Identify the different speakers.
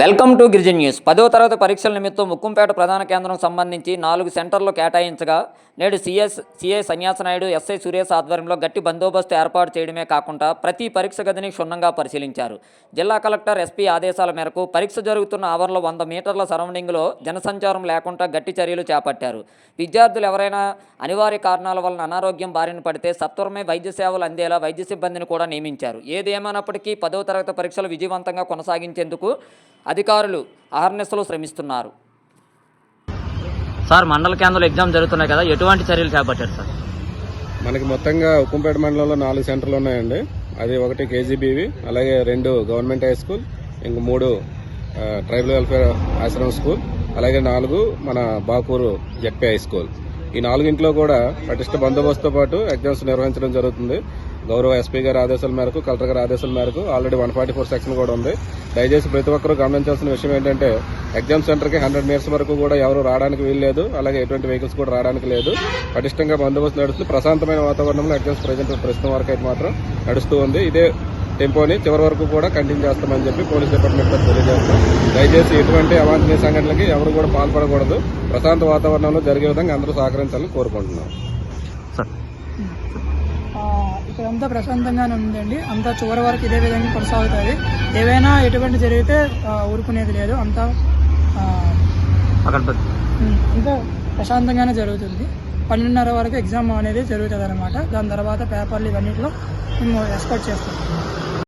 Speaker 1: Welcome to గిరిజన్ news. పదో తరగతి పరీక్షల నిమిత్తం ముక్కుంపేట ప్రధాన కేంద్రం సంబంధించి నాలుగు సెంటర్లు కేటాయించగా నేడు C S C I Sanyasanaidu S I Suresh ఆధ్వర్యంలో గట్టి బందోబస్తు ఏర్పాటు చేయడమే కాకుండా ప్రతి పరీక్ష గదిని క్షుణ్ణంగా పరిశీలించారు. జిల్లా కలెక్టర్ ఎస్పీ ఆదేశాల మేరకు పరీక్ష జరుగుతున్న ఆవరణలో వంద మీటర్ల సరౌండింగ్లో జనసంచారం లేకుండా గట్టి చర్యలు చేపట్టారు. విద్యార్థులు ఎవరైనా అనివార్య కారణాల వలన అనారోగ్యం బారిన పడితే సత్వరమే వైద్య సేవలు అందేలా వైద్య సిబ్బందిని కూడా నియమించారు. ఏదేమైనప్పటికీ పదో తరగతి పరీక్షలు విజయవంతంగా కొనసాగించేందుకు అధికారులు అహర్నిశలు శ్రమిస్తున్నారు. సార్ మండల కేంద్రంలో ఎగ్జామ్ జరుగుతున్నాయి కదా ఎటువంటి చర్యలు చేపట్టారు సార్?
Speaker 2: మనకి మొత్తంగా ఉక్కంపేట మండలంలో నాలుగు సెంటర్లు ఉన్నాయండి. అది ఒకటి కేజీబీవి అలాగే రెండు గవర్నమెంట్ హై స్కూల్ ఇంక మూడు ట్రైబల్ వెల్ఫేర్ ఆశ్రమం స్కూల్ అలాగే నాలుగు మన బాకూరు జెడ్పీ హై స్కూల్. ఈ నాలుగింట్లో కూడా పటిష్ట బందోబస్తుతో పాటు ఎగ్జామ్స్ నిర్వహించడం జరుగుతుంది. గౌరవ ఎస్పీ గారి ఆదేశాల మేరకు కలెక్టర్ గారి ఆదేశాల మేరకు already one forty four section కూడా ఉంది. దయచేసి ప్రతి ఒక్కరూ గమనించాల్సిన విషయం ఏంటంటే ఎగ్జామ్ సెంటర్కి హండ్రెడ్ మీటర్స్ వరకు కూడా ఎవరు రావడానికి వీల్లేదు అలాగే ఎటువంటి వెహికల్స్ కూడా రావడానికి లేదు. పటిష్టంగా బందోబస్తు నడుస్తూ ప్రశాంతమైన వాతావరణంలో ఎగ్జామ్స్ ప్రజెంట్ ప్రస్తుతం వరకు అయితే మాత్రం నడుస్తూ ఉంది. ఇదే టెంపోని చివరి వరకు కూడా కంటిన్యూ చేస్తామని చెప్పి పోలీస్ డిపార్ట్మెంట్ తెలియజేస్తాం దయచేసి ఎటువంటి అవాంఛనీయ సంఘటనలకి ఎవరు కూడా పాల్పడకూడదు. ప్రశాంత వాతావరణంలో జరిగే విధంగా అందరూ సహకరించాలని కోరుకుంటున్నాం.
Speaker 1: సార్
Speaker 3: ఇక్కడ అంతా ప్రశాంతంగానే ఉందండి. అంతా చివరి వరకు ఇదే విధంగా కొనసాగుతుంది. ఏవైనా ఎటువంటి జరిగితే ఊరుకునేది లేదు. అంతా అంతా ప్రశాంతంగానే జరుగుతుంది. పన్నెండున్నర వరకు ఎగ్జామ్ అనేది జరుగుతుంది అనమాట దాని తర్వాత పేపర్లు ఇవన్నిట్లో మేము ఎక్స్పెక్ట్ చేస్తాం.